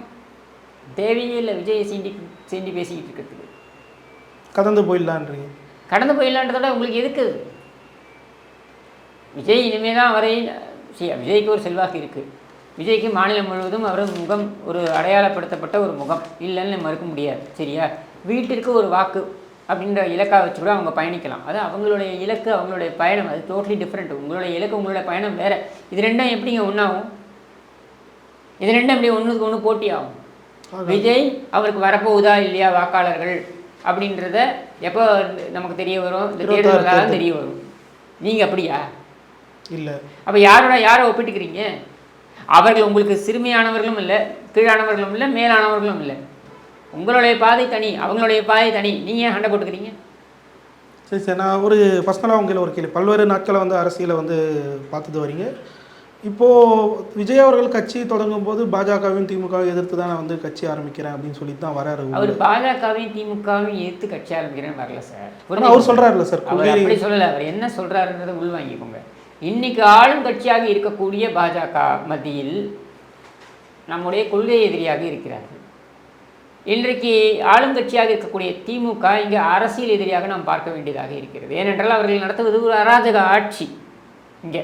தேவையே இல்லை விஜயை சீண்டி சீண்டி பேசிக்கிட்டு இருக்கிறதுக்கு. கடந்து போயிடலான்றீங்க. கடந்து போயிடலான்றதோட உங்களுக்கு எதுக்கு? விஜய் இனிமே தான் அவரை விஜய்க்கு ஒரு செல்வாக்கு இருக்குது விஜய்க்கு மாநிலம் முழுவதும் அவர் முகம் ஒரு அடையாளப்படுத்தப்பட்ட ஒரு முகம். இல்லைன்னு மறுக்க முடியாது சரியா? வீட்டிற்கு ஒரு வாக்கு. அப்படின்ற இலக்கா வச்சு கூட அவங்க பயணிக்கலாம். அது அவங்களுடைய இலக்கு அவங்களுடைய பயணம். அது டோட்டலி டிஃப்ரெண்ட் உங்களுடைய இலக்கு உங்களுடைய பயணம் வேறு. இது ரெண்டும் எப்படிங்க ஒன்றாகும் இது ரெண்டும் எப்படி ஒன்றுக்கு ஒன்று போட்டி ஆகும் விஜய் அவருக்கு வரப்போகுதா இல்லையா வாக்காளர்கள் அப்படின்றத எப்போ நமக்கு தெரிய வரும்? இந்த இருபத்தாறு தேர்தல் தான் தேர்தல். தெரிய வரும். நீங்கள் அப்படியா? இல்லை. அப்போ யாரோட யாரை ஒப்பிட்டுக்கிறீங்க? அவர்கள் உங்களுக்கு சிறுமியானவர்களும் இல்லை கீழானவர்களும் இல்லை மேலானவர்களும் இல்லை. உங்களுடைய பாதை தனி அவங்களுடைய பாதை தனி. நீங்கள் ஏன் சண்டை போட்டுக்கிறீங்க? சரி சார். நான் ஒரு பர்சனலாக உங்களை ஒரு கேள்வி. பல்வேறு நாட்களை வந்து அரசியலை வந்து பார்த்துட்டு வரீங்க. இப்போது விஜய் அவர்கள் கட்சி தொடங்கும் போது பாஜகவையும் திமுகவும் எதிர்த்து தான் நான் வந்து கட்சி ஆரம்பிக்கிறேன் அப்படின்னு சொல்லிட்டு தான் வராரு அவர் பாஜகவையும் திமுகவையும் எதிர்த்து கட்சி ஆரம்பிக்கிறேன்னு வரல சார். அவர் சொல்றாருல்ல சார் அப்படி சொல்லலை. அவர் என்ன சொல்றாருன்றதை உள்வாங்கிக்கோங்க. இன்னைக்கு ஆளும் கட்சியாக இருக்கக்கூடிய பாஜக மத்தியில் நம்முடைய கொள்கை எதிரியாக இருக்கிறார்கள். இன்றைக்கு ஆளுங்கட்சியாக இருக்கக்கூடிய திமுக இங்கே அரசியல் எதிரியாக நாம் பார்க்க வேண்டியதாக இருக்கிறது. ஏனென்றால் அவர்கள் நடத்துவது ஒரு அராஜக ஆட்சி. இங்கே.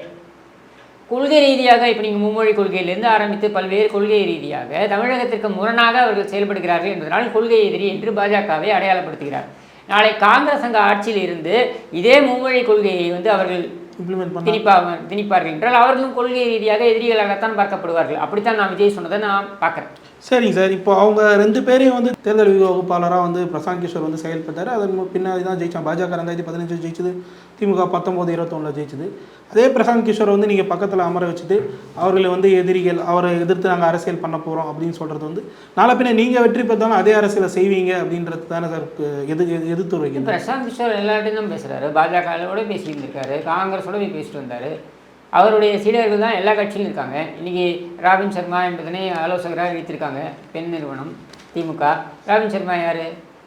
கொள்கை ரீதியாக இப்போ நீங்கள் மும்மொழி கொள்கையிலிருந்து ஆரம்பித்து பல்வேறு கொள்கை ரீதியாக தமிழகத்திற்கு முரணாக அவர்கள் செயல்படுகிறார்கள் என்பதனால் கொள்கை எதிரி என்று பாஜகவை அடையாளப்படுத்துகிறார். நாளை காங்கிரஸ் அங்க ஆட்சியில் இருந்து இதே மும்மொழி கொள்கையை வந்து அவர்கள் இம்ப்ளிமெண்ட் திணிப்பாக திணிப்பார்கள் என்றால் அவர்களும் கொள்கை ரீதியாக எதிரிகளாகத்தான் பார்க்கப்படுவார்கள். அப்படித்தான் நான் விஜய் சொன்னதை நான் பார்க்குறேன். சரிங்க சார். இப்போ அவங்க ரெண்டு பேரையும் வந்து தேர்தல் வகுப்பாளராக வந்து பிரசாந்த் கிஷோர் வந்து செயல்பட்டார். அதன் பின்னாடி தான் ஜெயிச்சான். பாஜக ரெண்டாயிரத்தி பதினஞ்சு ஜெயிச்சது. திமுக பத்தொம்போது இருபத்தொன்னில் ஜெயிச்சது. அதே பிரசாந்த் கிஷோரை வந்து நீங்கள் பக்கத்தில் அமர வச்சுட்டு அவர்களை வந்து எதிரிகள் அவரை எதிர்த்து நாங்கள் அரசியல் பண்ண போகிறோம் அப்படின்னு சொல்கிறது வந்து நாளை பின்ன நீங்கள் வெற்றி பெற்றாலும் அதே அரசியலை செய்வீங்க அப்படின்றது தானே சார் எது எது- எதிர்த்து வைக்கணும் பிரசாந்த் கிஷோர் எல்லார்ட்டையும் தான் பேசுகிறாரு பாஜகவோட பேசியிருந்திருக்காரு காங்கிரஸோட போய் பேசிட்டு வந்தார். அவருடைய சீடர்கள் தான் எல்லா கட்சியிலும் இருக்காங்க. இன்றைக்கி ராபின் சர்மா என்பதனை ஆலோசகராக வைத்திருக்காங்க பெண் நிறுவனம் திமுக. ராபின் சர்மா யார்?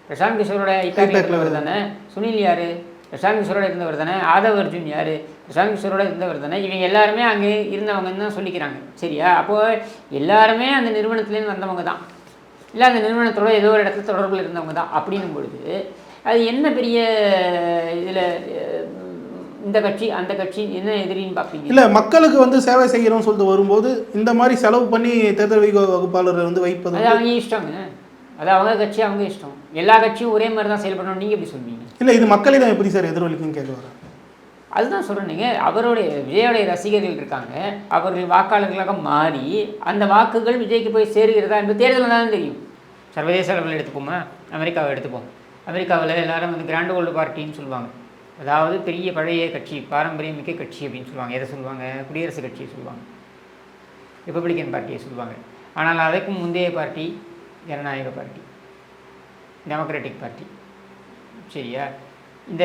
பிரசாந்த் கிஷோரோட இருந்தவர் தானே? சுனில் யார்? பிரசாந்த் கிஷோரோட இருந்தவர் தானே? ஆதவ் அர்ஜுன் யார்? பிரசாந்த் கிஷோரோட இருந்தவர் தானே? இவங்க எல்லாருமே அங்கே இருந்தவங்கன்னு தான் சொல்லிக்கிறாங்க. சரியா? அப்போது எல்லாருமே அந்த நிறுவனத்துலேருந்து வந்தவங்க தான். இல்லை அந்த நிறுவனத்தோட ஏதோ ஒரு இடத்துல தொடர்பில் இருந்தவங்க தான். அப்படின்னும் பொழுது அது என்ன பெரிய இதில் இந்த கட்சி அந்த கட்சி என்ன எதிரின்னு பார்ப்பீங்க? இல்லை மக்களுக்கு வந்து சேவை செய்கிறோம்னு சொல்லிட்டு வரும்போது இந்த மாதிரி செலவு பண்ணி தேர்தல் வகுப்பாளரை வந்து வைப்பது அது அவங்க இஷ்டங்க அது அவங்க கட்சி அவங்க இஷ்டம். எல்லா கட்சியும் ஒரே மாதிரி தான் செயல்படணும். நீங்கள் எப்படி சொல்வீங்க? இல்லை இது மக்களிடம் எப்படி சார் எதிரொலிக்குன்னு கேட்க அதுதான் சொல்கிறேங்க அவருடைய விஜயோடைய ரசிகர்கள் இருக்காங்க. அவர்கள் வாக்காளர்களாக மாறி அந்த வாக்குகள் விஜய்க்கு போய் சேருகிறதா என்பது தேர்தலில் தான் தெரியும். சர்வதேச அளவில் எடுத்துப்போமா? அமெரிக்காவை எடுத்துப்போம். அமெரிக்காவில் எல்லாரும் வந்து கிராண்ட் ஓல்டு பார்ட்டின்னு சொல்லுவாங்க. அதாவது பெரிய பழைய கட்சி பாரம்பரியமிக்க கட்சி அப்படின்னு சொல்லுவாங்க. எதை சொல்லுவாங்க? குடியரசுக் கட்சியை சொல்லுவாங்க. ரிப்பப்ளிக்கன் பார்ட்டியை சொல்லுவாங்க. ஆனால் அதற்கும் முந்தைய பார்ட்டி ஜனநாயக பார்ட்டி டெமோக்ராட்டிக் பார்ட்டி சரியா? இந்த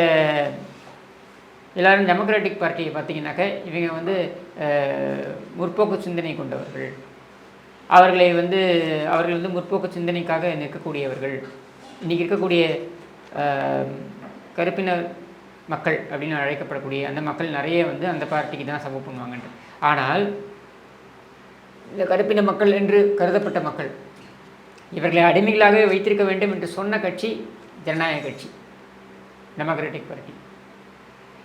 எல்லாரும் டெமோக்ராட்டிக் பார்ட்டியை பார்த்தீங்கன்னாக்க இவங்க வந்து முற்போக்கு சிந்தனை கொண்டவர்கள். அவர்களை வந்து அவர்கள் வந்து முற்போக்கு சிந்தனைக்காக நிற்கக்கூடியவர்கள். இன்றைக்கி இருக்கக்கூடிய கருப்பினர் மக்கள் அப்படின்னு அழைக்கப்படக்கூடிய அந்த மக்கள் நிறைய வந்து அந்த பார்ட்டிக்கு தான் சப்போர்ட் பண்ணுவாங்கன்ட்டு. ஆனால் இந்த கருப்பின மக்கள் என்று கருதப்பட்ட மக்கள் இவர்களை அடிமைகளாகவே வைத்திருக்க வேண்டும் என்று சொன்ன கட்சி ஜனநாயக கட்சி டெமோக்ராட்டிக் பார்ட்டி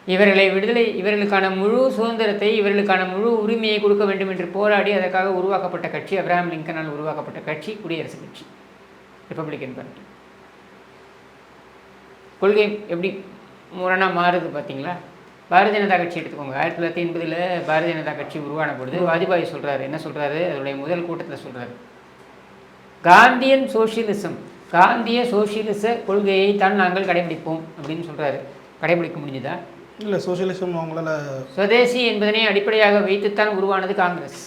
இவர்களை விடுதலை இவர்களுக்கான முழு சுதந்திரத்தை இவர்களுக்கான முழு உரிமையை கொடுக்க வேண்டும் என்று போராடி அதற்காக உருவாக்கப்பட்ட கட்சி அப்ராஹாம் லிங்கனால் உருவாக்கப்பட்ட கட்சி குடியரசுக் கட்சி ரிப்பப்ளிக்கன் பார்ட்டி கொள்கை எப்படி முரணாக மாறுது பார்த்தீங்களா பாரதிய ஜனதா கட்சி எடுத்துக்கோங்க. ஆயிரத்தி தொள்ளாயிரத்தி எண்பதில் பாரதிய ஜனதா கட்சி உருவான பொழுது வாஜ்பாய் சொல்கிறாரு என்ன சொல்கிறாரு அதனுடைய முதல் கூட்டத்தில் சொல்கிறாரு காந்தியன் சோஷியலிசம் காந்திய சோஷியலிச கொள்கையை தான் நாங்கள் கடைபிடிப்போம் அப்படின்னு சொல்கிறாரு கடைபிடிக்க முடிஞ்சுதா? இல்லை சோஷியலிசம் அவங்களால சுதேசி என்பதனை அடிப்படையாக வைத்துத்தான் உருவானது காங்கிரஸ்.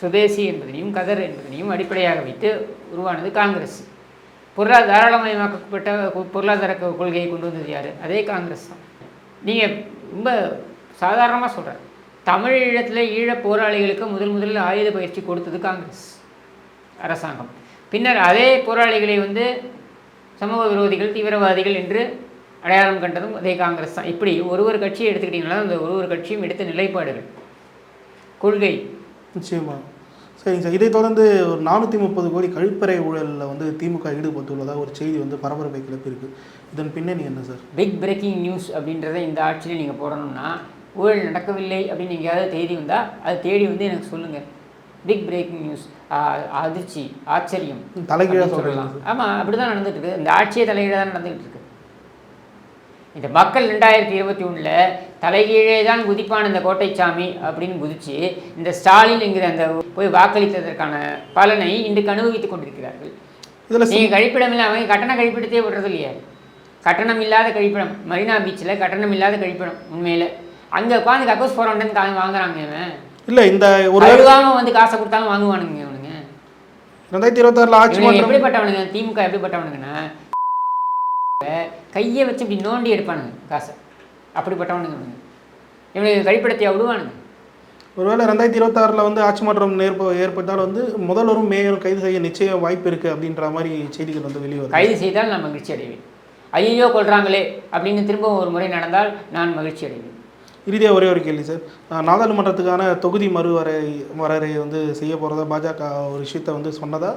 சுதேசி என்பதனையும் கதர் என்பதனையும் அடிப்படையாக வைத்து உருவானது காங்கிரஸ். பொருளாதார தாராளமயமாக்கப்பட்ட பொருளாதார கொள்கையை கொண்டு வந்தது யார்? அதே காங்கிரஸ் தான். நீங்கள் ரொம்ப சாதாரணமாக சொல்கிறேன் தமிழீழத்தில் ஈழ போராளிகளுக்கு முதல் முதலில் ஆயுத பயிற்சி கொடுத்தது காங்கிரஸ் அரசாங்கம். பின்னர் அதே போராளிகளை வந்து சமூக விரோதிகள் தீவிரவாதிகள் என்று அடையாளம் கண்டதும் அதே காங்கிரஸ் தான். இப்படி ஒரு ஒரு கட்சியை எடுத்துக்கிட்டிங்கன்னா அந்த ஒரு ஒரு கட்சியும் எடுத்த நிலைப்பாடுகள். கொள்கை. நிச்சயமாக சரிங்க சார். இதைத் தொடர்ந்து ஒரு நானூற்றி முப்பது கோடி கழிப்பறை ஊழலில் வந்து திமுக ஈடுபட்டுள்ளதாக ஒரு செய்தி வந்து பரபரப்பை கிளப்பியிருக்கு. இதன் பின்னணி என்ன சார்? பிக் பிரேக்கிங் நியூஸ் அப்படின்றத இந்த ஆட்சியில் நீங்கள் போடணும்னா ஊழல் நடக்கவில்லை அப்படின்னு எங்கேயாவது தேதி வந்தால் அது தேடி வந்து எனக்கு சொல்லுங்கள் பிக் பிரேக்கிங் நியூஸ் அதிர்ச்சி ஆச்சரியம் தலைகீழாக சொல்லலாம். ஆமாம் அப்படி தான் நடந்துட்டு இருக்கு. இந்த ஆட்சியே தலைகீழாக தான் நடந்துகிட்டு இருக்கு. இந்த மக்கள் ரெண்டாயிரத்தி இருபத்தி ஒன்றில் தலைகீழே தான் குதிப்பான் இந்த கோட்டைச்சாமி அப்படின்னு குதிச்சு இந்த ஸ்டாலின் என்கிற அந்த போய் வாக்களித்ததற்கான பலனை இன்றைக்கு அனுபவித்துக் கொண்டிருக்கிறார்கள். நீங்கள் கழிப்பிடம் இல்லை அவங்க கட்டண கழிப்பிடத்தையே விடுறது இல்லையே. கட்டணம் இல்லாத கழிப்பிடம் மரீனா பீச்சில் கட்டணம் இல்லாத கழிப்பிடம் உண்மையில். அங்கே உட்காந்து கக்கோஸ் காசு வாங்குறாங்க இல்லை இந்த ஒரு வந்து காசை கொடுத்தாலும் வாங்குவானுங்க இவனுங்க. ரெண்டாயிரத்தி இருபத்தாறில் ஆட்சி எப்படிப்பட்டவனுங்க? திமுக எப்படிப்பட்டவனுங்கன்னா கையை வச்சு இப்படி நோண்டி எடுப்பானுங்க காசை. அப்படிப்பட்டவனுங்க இவனுக்கு கழிப்பிடத்தையா விடுவானுங்க ஒருவேளை ரெண்டாயிரத்தி இருபத்தாறில் வந்து ஆட்சி மாற்றம் ஏற்ப ஏற்பட்டால் வந்து முதல்வரும் மேயரும் கைது செய்ய நிச்சயம் வாய்ப்பு இருக்குது அப்படின்ற மாதிரி செய்திகள் வந்து வெளியே வருது கைது செய்தால் நான் மகிழ்ச்சி அடைவேன் ஐயோ கொள்றாங்களே அப்படின்னு திரும்ப ஒரு முறை நடந்தால் நான் மகிழ்ச்சி அடைவேன் இறுதியாக ஒரே ஒரு கேள்வி சார். நாடாளுமன்றத்துக்கான தொகுதி மறுவரை வரையறை வந்து செய்ய போகிறதா பாஜக ஒரு விஷயத்த வந்து சொன்னதா?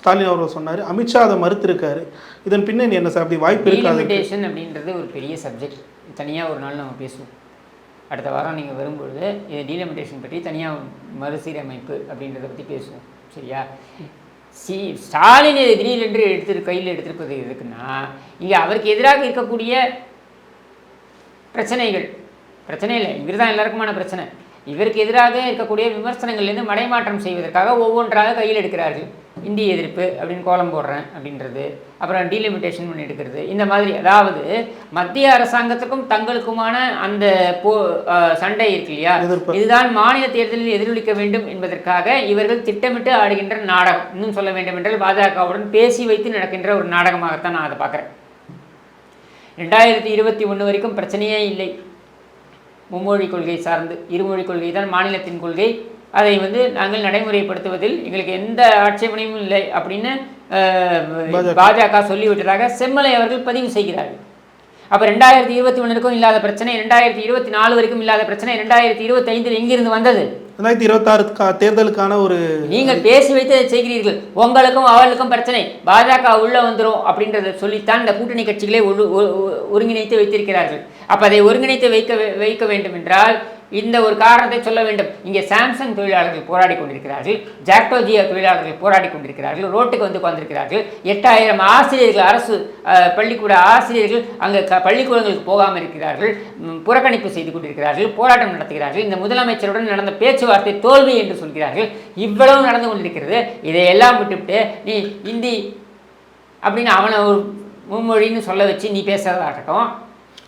ஸ்டாலின் அவர்கள் சொன்னார். அமித்ஷா அதை மறுத்திருக்காரு. இதன் பின்னணி என்ன சார்? அப்படி வாய்ப்பு இருக்காது அப்படின்றது ஒரு பெரிய சப்ஜெக்ட் தனியாக ஒரு நாள் நம்ம பேசுவோம். அடுத்த வாரம் நீங்கள் வரும்பொழுது இது டீலிமிட்டேஷன் பற்றி தனியாக மறுசீரமைப்பு அப்படின்றத பற்றி பேசுவோம். சரியா? சி ஸ்டாலின் இதை திடீரென்று எடுத்து கையில் எடுத்திருப்பது எதுக்குன்னா இங்கே அவருக்கு எதிராக இருக்கக்கூடிய பிரச்சனைகள் பிரச்சனை இல்லை. இவர் தான் எல்லாருக்குமான பிரச்சனை. இவருக்கு எதிராக இருக்கக்கூடிய விமர்சனங்கள்லேருந்து மடைமாற்றம் செய்வதற்காக ஒவ்வொன்றாக கையில் எடுக்கிறார்கள். இந்திய எதிர்ப்பு அப்படின்னு கோலம் போடுறேன் அப்படின்றது. அப்புறம் டீலிமிட்டேஷன் பண்ணி எடுக்கிறது. இந்த மாதிரி அதாவது மத்திய அரசாங்கத்துக்கும் தங்களுக்குமான அந்த போ சண்டை இருக்கு இல்லையா. இதுதான் மாநில தேர்தலில் எதிரொலிக்க வேண்டும் என்பதற்காக இவர்கள் திட்டமிட்டு ஆடுகின்ற நாடகம். இன்னும் சொல்ல வேண்டும் என்றால் பாஜகவுடன் பேசி வைத்து நடக்கின்ற ஒரு நாடகமாகத்தான் நான் அதை பார்க்குறேன். ரெண்டாயிரத்தி இருபத்தி ஒன்று வரைக்கும் பிரச்சனையே இல்லை. மும்மொழி கொள்கை சார்ந்து இருமொழி கொள்கை தான் மாநிலத்தின் கொள்கை. அதை வந்து நாங்கள் நடைமுறைப்படுத்துவதில் எங்களுக்கு எந்த ஆட்சேபனையும் இல்லை அப்படின்னு பாஜக. சொல்லிவிட்டதாக செம்மலை அவர்கள் பதிவு செய்கிறார்கள். அப்போ ரெண்டாயிரத்தி இருபத்தி ஒன்றுக்கும் இல்லாத பிரச்சனை ரெண்டாயிரத்தி இருபத்தி நாலு வரைக்கும் இல்லாத பிரச்சனை ரெண்டாயிரத்தி இருபத்தி ஐந்தில் எங்கிருந்து வந்தது? ரெண்டாயிரத்தி இருபத்தாறு தேர்தலுக்கான ஒரு நீங்கள் பேசி வைத்து செய்கிறீர்கள். உங்களுக்கும் அவர்களுக்கும் பிரச்சனை. பாஜக உள்ள வந்துடும் அப்படின்றத சொல்லித்தான் இந்த கூட்டணி கட்சிகளை ஒருங்கிணைத்து வைத்திருக்கிறார்கள். அப்போ அதை ஒருங்கிணைத்து வைக்க வைக்க வேண்டும் என்றால் இந்த ஒரு காரணத்தை சொல்ல வேண்டும். இங்கே சாம்சங் தொழிலாளர்கள் போராடி கொண்டிருக்கிறார்கள். ஜாக்டோஜியா தொழிலாளர்கள் போராடி கொண்டிருக்கிறார்கள். ரோட்டுக்கு வந்து உட்கார்ந்திருக்கிறார்கள். எட்டாயிரம் ஆசிரியர்கள் அரசு பள்ளிக்கூட ஆசிரியர்கள் அங்கே க பள்ளிக்கூடங்களுக்கு போகாமல் இருக்கிறார்கள். புறக்கணிப்பு செய்து கொண்டிருக்கிறார்கள். போராட்டம் நடத்துகிறார்கள். இந்த முதலமைச்சருடன் நடந்த பேச்சு பேச்சுவார்த்தை தோல்வி என்று சொல்கிறார்கள். இவ்வளவு நடந்து கொண்டிருக்கிறது. இதையெல்லாம் விட்டுவிட்டு நீ இந்தி அப்படின்னு அவனை ஒரு மும்மொழின்னு சொல்ல வச்சு நீ பேசுகிறதாகட்டும்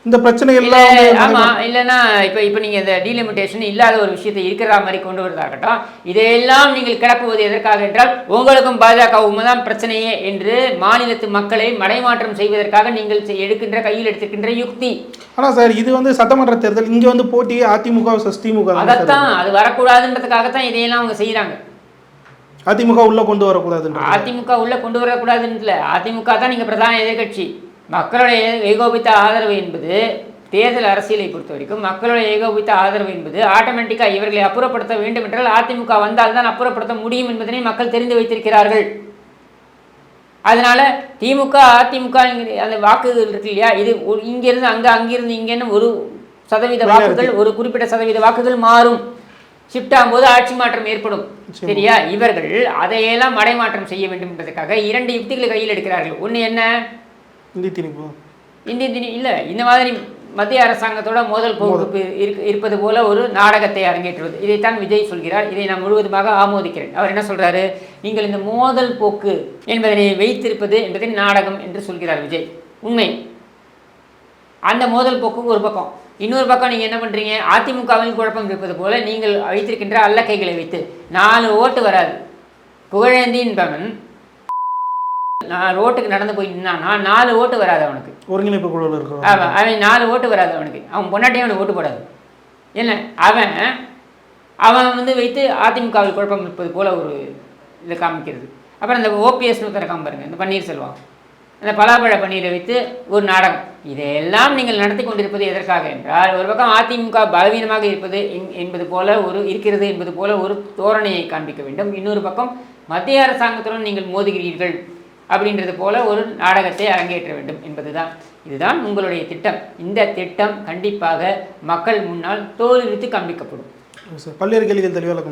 இந்த பிரச்சனை எல்லாம் ஆமா இல்லைன்னா இப்போ இப்போ நீங்க இந்த டீலிமிட்டேஷன் இல்லாத ஒரு விஷயத்தை இருக்கிற மாதிரி கொண்டு வரதாகட்டும் இதையெல்லாம் நீங்கள் கிளப்புவது எதற்காக என்றால் உங்களுக்கும் பாஜகவும் தான் பிரச்சனையே என்று மாநிலத்து மக்களை மடைமாற்றம் செய்வதற்காக நீங்கள் எடுக்கின்ற கையில் எடுத்துக்கின்ற யுக்தி. ஆனா சார் இது வந்து சட்டமன்ற தேர்தல் இங்க வந்து போட்டி அதிமுக திமுக தான். அதைத்தான் அது வரக்கூடாதுன்றதுக்காகத்தான் இதையெல்லாம் அவங்க செய்யறாங்க அதிமுக உள்ள கொண்டு வரக்கூடாதுன்றது. அதிமுக உள்ள கொண்டு வரக்கூடாதுன்னு அதிமுக தான் நீங்க பிரதான எதிர்க்கட்சி. மக்களுடைய ஏகோபித்த ஆதரவு என்பது தேர்தல் அரசியலை பொறுத்த வரைக்கும் மக்களுடைய ஏகோபித்த ஆதரவு என்பது ஆட்டோமேட்டிக்காக இவர்களை அப்புறப்படுத்த வேண்டும் என்றால் அதிமுக வந்தால் தான் அப்புறப்படுத்த முடியும் என்பதனை மக்கள் தெரிந்து வைத்திருக்கிறார்கள். அதனால திமுக அதிமுக அந்த வாக்குகள் இருக்கு இல்லையா? இது இங்கிருந்து அங்க அங்கிருந்து இங்கன்னு ஒரு சதவீத வாக்குகள் ஒரு குறிப்பிட்ட சதவீத வாக்குகள் மாறும். ஷிஃப்ட் ஆகும்போது ஆட்சி மாற்றம் ஏற்படும். சரியா? இவர்கள் அதையெல்லாம் மடைமாற்றம் செய்ய வேண்டும் என்பதற்காக இரண்டு யுக்திகளை கையில் எடுக்கிறார்கள். ஒன்று என்ன? இந்தி திணிப்பு? இந்திய திணி இல்லை இந்த மாதிரி மத்திய அரசாங்கத்தோட மோதல் போக்கு இருப்பது போல ஒரு நாடகத்தை அரங்கேற்றுவது. இதைத்தான் விஜய் சொல்கிறார். இதை நான் முழுவதுமாக ஆமோதிக்கிறேன். அவர் என்ன சொல்றாரு? நீங்கள் இந்த மோதல் போக்கு என்பதனை வைத்திருப்பது என்பதை நாடகம் என்று சொல்கிறார் விஜய். உண்மை. அந்த மோதல் போக்கு ஒரு பக்கம். இன்னொரு பக்கம் நீங்கள் என்ன பண்ணுறீங்க அதிமுகவில் குழப்பம் இருப்பது போல நீங்கள் வைத்திருக்கின்ற அல்லக்கைகளை வைத்து. நாலு ஓட்டு வராது. புகழேந்தி என்பவன் நான் ரோட்டுக்கு நடந்து போய் நின்னானா நாலு ஓட்டு வராது அவனுக்கு. ஒருங்கிணைப்பு குழுவில் இருக்கிறோம் அவன் அவன் நாலு ஓட்டு வராது அவனுக்கு. அவன் பொண்டாட்டியும் அவனுக்கு ஓட்டு போடாது. என்ன அவன் அவன் வந்து வைத்து அதிமுகவில் குழப்பம் இருப்பது போல ஒரு இதை காமிக்கிறது. அப்புறம் இந்த ஓபிஎஸ் ஒருத்தரை காமிப்பாருங்க இந்த பன்னீர்செல்வம் அந்த பலாப்பழ பன்னீரை வைத்து ஒரு நாடகம். இதையெல்லாம் நீங்கள் நடத்தி கொண்டிருப்பது எதற்காக என்றால் ஒரு பக்கம் அதிமுக பலவீனமாக இருப்பது என்- என்பது போல ஒரு இருக்கிறது என்பது போல ஒரு தோரணையை காண்பிக்க வேண்டும். இன்னொரு பக்கம் மத்திய அரசாங்கத்துடன் நீங்கள் மோதுகிறீர்கள். அப்படின்றது போல ஒரு நாடகத்தை அரங்கேற்ற வேண்டும் என்பதுதான். இதுதான் உங்களுடைய திட்டம். இந்த திட்டம் கண்டிப்பாக மக்கள் முன்னால் தோல்வித்து காண்பிக்கப்படும் பல்வேறு கேள்விகள் தெளிவாக